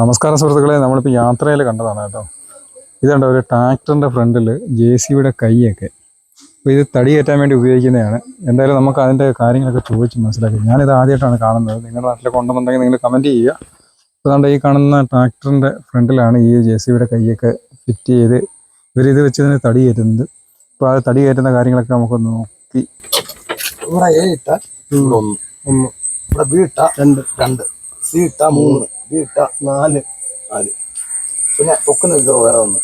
നമസ്കാരം സുഹൃത്തുക്കളെ നമ്മളിപ്പോൾ യാത്രയിൽ കണ്ടതാണ് കേട്ടോ. ഇതുണ്ട് ഒരു ട്രാക്ടറിന്റെ ഫ്രണ്ടിൽ ജെ സി ബിയുടെ കൈയൊക്കെ. അപ്പോൾ ഇത് തടി കയറ്റാൻ വേണ്ടി ഉപയോഗിക്കുന്നതാണ്. എന്തായാലും നമുക്ക് അതിന്റെ കാര്യങ്ങളൊക്കെ ചോദിച്ച് മനസ്സിലാക്കി. ഞാനിത് ആദ്യമായിട്ടാണ് കാണുന്നത്. നിങ്ങളുടെ നാട്ടിലൊക്കെ ഉണ്ടെന്നുണ്ടെങ്കിൽ നിങ്ങൾ കമന്റ് ചെയ്യുക. അതുകൊണ്ട് ഈ കാണുന്ന ട്രാക്ടറിന്റെ ഫ്രണ്ടിലാണ് ഈ ജെ സി ബിയുടെ കൈയൊക്കെ ഫിറ്റ് ചെയ്ത് ഇവരിത് വെച്ച് തന്നെ തടി കയറ്റുന്നത്. അപ്പോൾ ആ തടി കയറ്റുന്ന കാര്യങ്ങളൊക്കെ നമുക്ക് നോക്കി. ഇവിടെ ഏ ഇട്ട ഒന്ന് ഇവിടെ ബി ഇട്ട രണ്ട് രണ്ട്. സി ഇട്ട മൂന്ന്. ഇത് ഇട്ട നാല്. നാല്. പിന്നെ പൊക്കുന്നത് വേറെ ഒന്ന്.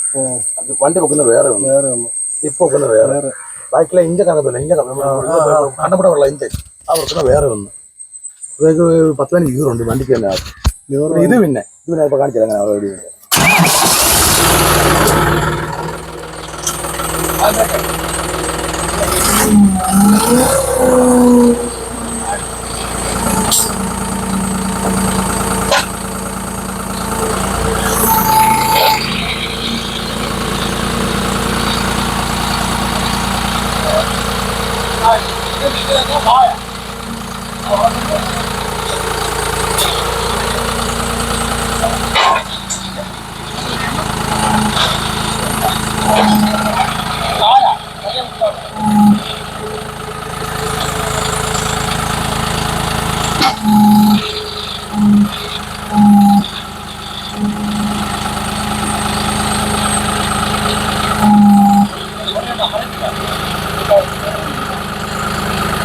അത് വണ്ടി പൊക്കുന്നത് വേറെ ഒന്ന്. വേറെ ഒന്ന്. ഇപ്പൊ പൊക്കുന്നത് വേറെ. ബാക്കിലെ ഇഞ്ച കണ്ടപ്പില്ല ഇഞ്ച കണ്ടപ്പെടെ ഉള്ള ഇഞ്ച ആ പൊക്കുന്നത് വേറെ ഒന്ന്. ഇതൊക്കെ പത്ത് പതിനഞ്ച് ഉണ്ട് വണ്ടിക്ക് തന്നെ ഇത് പിന്നെ ഇത് പിന്നെ ഇപ്പൊ കാണിച്ചില്ല അങ്ങനെ ഓൾറെഡി. അതൊക്കെ 这里边多好呀